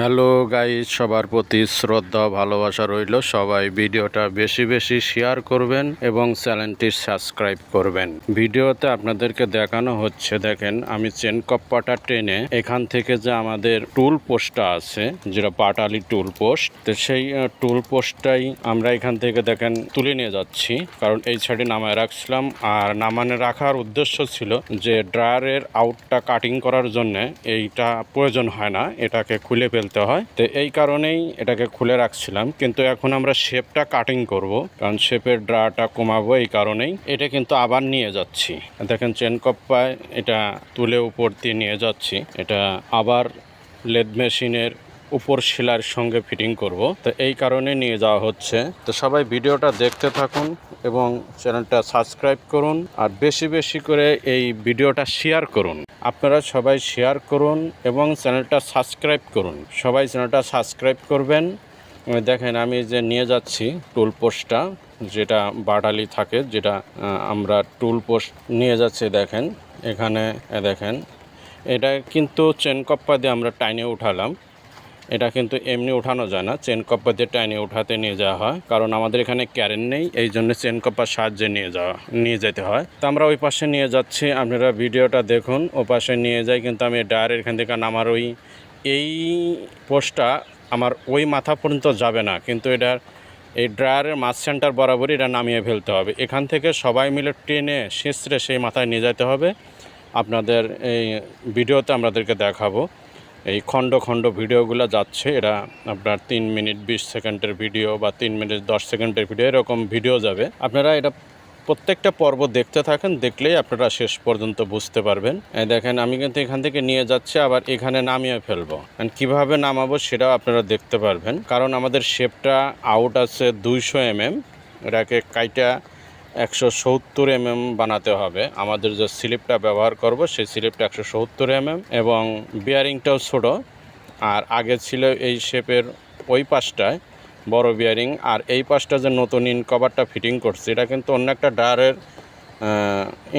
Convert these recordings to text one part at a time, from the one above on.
Hello guys, সবার প্রতি শ্রদ্ধা, ভালোবাসা রইল। সবাই ভিডিওটা বেশি বেশি শেয়ার করবেন এবং চ্যানেলটি সাবস্ক্রাইব করবেন। ভিডিওতে আপনাদেরকে দেখানো হচ্ছে, দেখেন, আমি চেন কপ্পাটা টেনে এখান থেকে যে আমাদের টুল পোস্টটা আছে, যেটা পাটালি টুল পোস্ট, তো সেই টুল পোস্টটাই আমরা এখান থেকে, দেখেন, তুলে নিয়ে যাচ্ছি। কারণ এই সাইডে নামায় রাখছিলাম, আর নামানে রাখার উদ্দেশ্য ছিল যে ড্রায়ারের আউটটা কাটিং করার জন্য এইটা প্রয়োজন হয় না, এটাকে খুলে ফেলতে হয়। তো এই কারণেই এটাকে খুলে রাখছিলাম। কিন্তু এখন আমরা শেপটা কাটিং করব। কারণ শেপের ড্রাটা কমাবো এই কারণেই। এটা কিন্তু আবার নিয়ে যাচ্ছি। দেখেন চেন কপ্পায় এটা তুলে উপর দিয়ে নিয়ে যাচ্ছি। এটা আবার লেদ মেশিনের উপর শিলার সঙ্গে ফিটিং করব। তো এই কারণে নিয়ে যাওয়া হচ্ছে। তো সবাই ভিডিওটা দেখতে থাকুন এবং চ্যানেলটা সাবস্ক্রাইব করুন আর বেশি বেশি করে এই ভিডিওটা শেয়ার করুন। আপনারা সবাই শেয়ার করুন এবং চ্যানেলটা সাবস্ক্রাইব করুন। সবাই চ্যানেলটা সাবস্ক্রাইব করবেন। দেখেন আমি যে নিয়ে যাচ্ছি টুল পোস্টটা, যেটা বাটালি থাকে, যেটা আমরা টুল পোস্ট নিয়ে যাচ্ছি, দেখেন। এখানে দেখেন। এটা কিন্তু চেন কপ্পা দিয়ে আমরা টাইনে উঠালাম। এটা কিন্তু এমনি উঠানো যায় না। চেন কপ্পা দিয়ে টাইনে উঠাতে নিয়ে যাওয়া হয়। কারণ আমাদের এখানে ক্যারেন নেই, এই জন্য চেন কপ্পার সাহায্যে নিয়ে যাওয়া, নিয়ে যেতে হয়। তো আমরা ওই পাশে নিয়ে যাচ্ছি, আপনারা ভিডিওটা দেখুন, ও পাশে নিয়ে যাই, কিন্তু আমি ডায়ারের এখান থেকে আমার ওই, এই পোস্টটা আমার ওই মাথা পর্যন্ত যাবে না। কিন্তু এটার, এই ড্রায়ারের মাছ সেন্টার বরাবরই এটা নামিয়ে ফেলতে হবে। এখান থেকে সবাই মিলে টেনে শেষরে সেই মাথায় নিয়ে যেতে হবে। আপনাদের এই ভিডিওতে আমাদেরকে দেখাবো। এই খণ্ড খণ্ড ভিডিওগুলো যাচ্ছে। এটা আপনার তিন মিনিট, বিশ সেকেন্ডের ভিডিও বা তিন মিনিট, দশ সেকেন্ডের ভিডিও, এরকম ভিডিও যাবে। আপনারা এটা প্রত্যেকটা পর্ব দেখতে থাকেন, দেখলেই আপনারা শেষ পর্যন্ত বুঝতে পারবেন। দেখেন, আমি কিন্তু এখান থেকে নিয়ে যাচ্ছি, আবার এখানে নামিয়ে ফেলব। কীভাবে নামাবো সেটাও আপনারা দেখতে পারবেন, কারণ আমাদের শেপটা আউট আছে দুইশো এমএম এটাকে কাইটা একশো সত্তর এমএম বানাতে হবে। আমাদের যে স্লিপটা ব্যবহার করব, সেই স্লিপটা একশো সত্তর এমএম এবং বিয়ারিংটাও ছোট। আর আগে ছিল এই শেপের ওই পাশটায় বড় বিয়ারিং। আর এই পাশটা যে নতুন ইন কভারটা ফিটিং করছে, এটা কিন্তু অন্য একটা ডায়ারের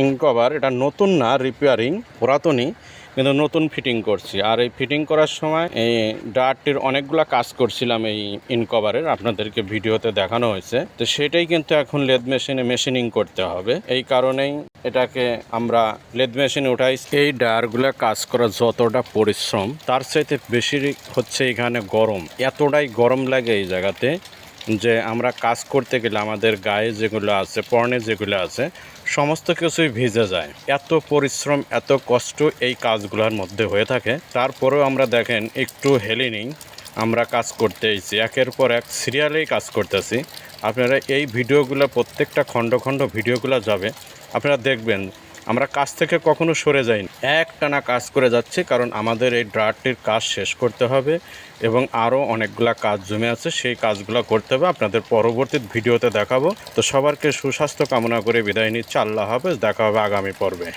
ইন কভার। এটা নতুন না, রিপেয়ারিং, পুরাতনই। কিন্তু নতুন ফিটিং করছি। আর এই ফিটিং করার সময় এই ডায়ারটির অনেকগুলা কাজ করছিলাম এই ইনকভারের আপনাদেরকে ভিডিওতে দেখানো হয়েছে। তো সেটাই কিন্তু এখন লেদ মেশিনে মেশিনিং করতে হবে। এই কারণেই এটাকে আমরা লেদ মেশিনে উঠাই। এই ডায়ারগুলো কাজ করা যতটা পরিশ্রম, তার চাইতে বেশি হচ্ছে এখানে গরম। এতটাই গরম লাগে এই জায়গাতে যে আমরা কাজ করতে গেলে আমাদের গায়ে যেগুলো আছে, পর্নে যেগুলো আছে সমস্ত কিছুই ভিজে যায়। এত পরিশ্রম, এত কষ্ট এই কাজগুলোর মধ্যে হয়ে থাকে। তারপরেও আমরা দেখেন একটু হেলি নিই আমরা কাজ করতে এসেছি। একের পর এক সিরিয়ালেই কাজ করতেছি। আপনারা এই ভিডিওগুলো প্রত্যেকটা খণ্ড খণ্ড ভিডিওগুলো যাবে। আপনারা দেখবেন আমরা কাজ থেকে কখনো সরে যাইনি। একটানা কাজ করে যাচ্ছি, কারণ আমাদের এই ড্রাটির কাজ শেষ করতে হবে এবং আরও অনেকগুলা কাজ জমে আছে, সেই কাজগুলো করতে হবে। আপনাদের পরবর্তী ভিডিওতে দেখাবো। তো সবারকে সুস্বাস্থ্য কামনা করে বিদায় নিচ্ছে। আল্লাহ হাফেজ, দেখা হবে আগামী পর্বে।